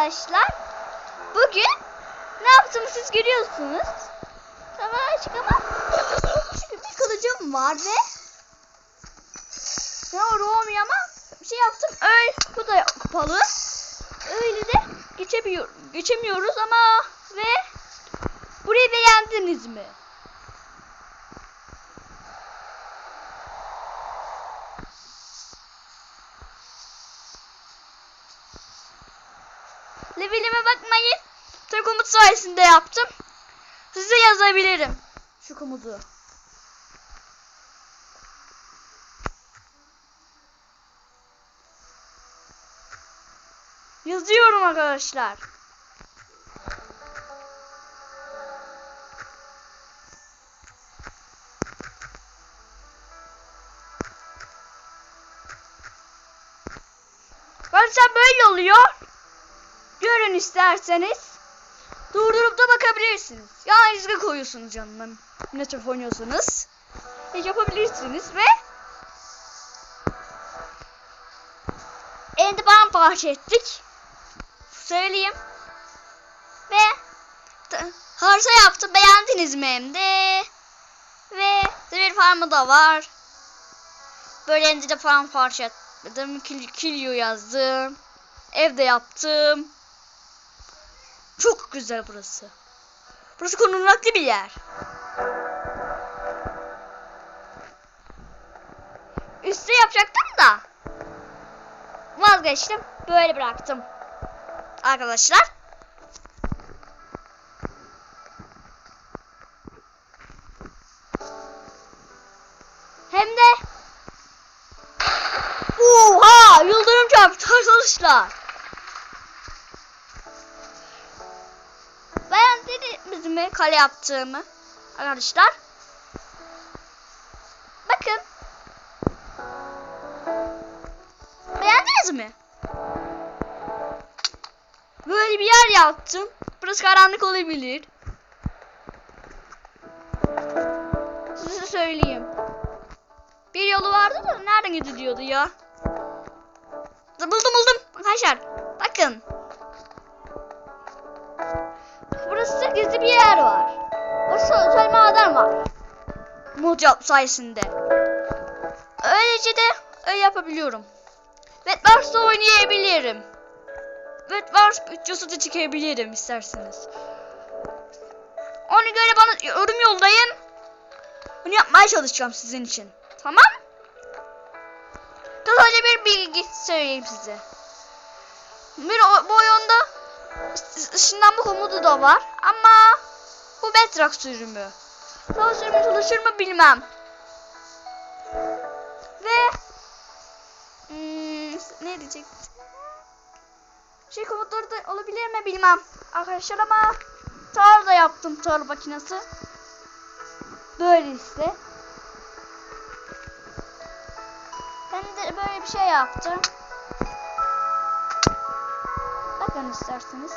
Arkadaşlar bugün ne yaptığımı siz görüyorsunuz. Tamam açık ama çünkü bir kılıcım var ve ne olmuyor ama bir şey yaptım. Öyle bu da kapalı. Öyle de geçemiyor, geçemiyoruz ama ve burayı beğendiniz mi? Levelime bakmayın. Tek komut sayesinde yaptım. Size yazabilirim. Şu komutu. Yazıyorum arkadaşlar. Arkadaşlar böyle oluyor. Görün isterseniz. Durdurup da bakabilirsiniz. Yani izle koyuyorsunuz yanına. Network oynuyorsanız. E, yapabilirsiniz ve Endi paramparça ettik. Söyleyeyim. Ve harita yaptı. Beğendiniz mi hem de? Ve demir farmı da var. Böyle endi de paramparça ettim. Kil, kilyo yazdım. Evde yaptım. Çok güzel burası. Burası korunaklı bir yer. Üste yapacaktım da vazgeçtim. Böyle bıraktım. Arkadaşlar. Hem de Oha! Yıldırım çarptı arkadaşlar. Mi kale yaptığımı? Arkadaşlar. Bakın. Beğendiniz mi? Böyle bir yer yaptım. Burası karanlık olabilir. Size söyleyeyim. Bir yolu vardı da nereden gidiliyordu ya? Özel maden var. Mod yap sayesinde. Öylece de öyle yapabiliyorum. Bedwars'ta oynayabilirim. Bedwars bütçesi de çekebilirim isterseniz. Ona göre bana yorum yollayın. Bunu yapmaya çalışacağım sizin için. Tamam? Kısaca bir bilgi söyleyeyim size. Bir bu oyunda ışınlanma komutu da var ama bu Bedrock sürümü. Savaş sürümü çalışır mı bilmem. Ve hmm, ne diyecektim? Şey komutları da olabilir mi bilmem. Arkadaşlar ama tar da yaptım tar makinesi. Böyle işte. Ben de böyle bir şey yaptım. Bakın isterseniz.